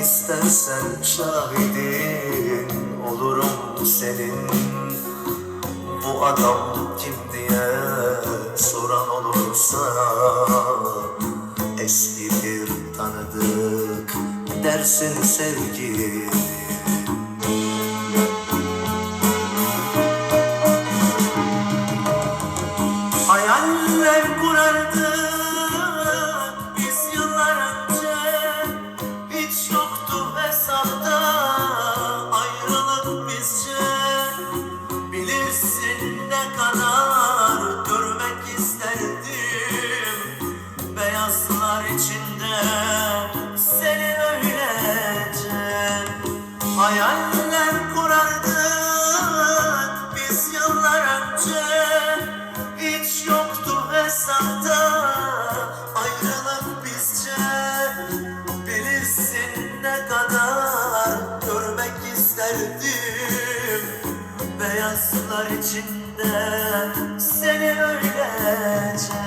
İstersen şahidin olurum senin. Bu adam kim diye soran olursa Eski bir tanıdık dersin sevgilim Hayaller kurardık Beyazlar içinde seni öylece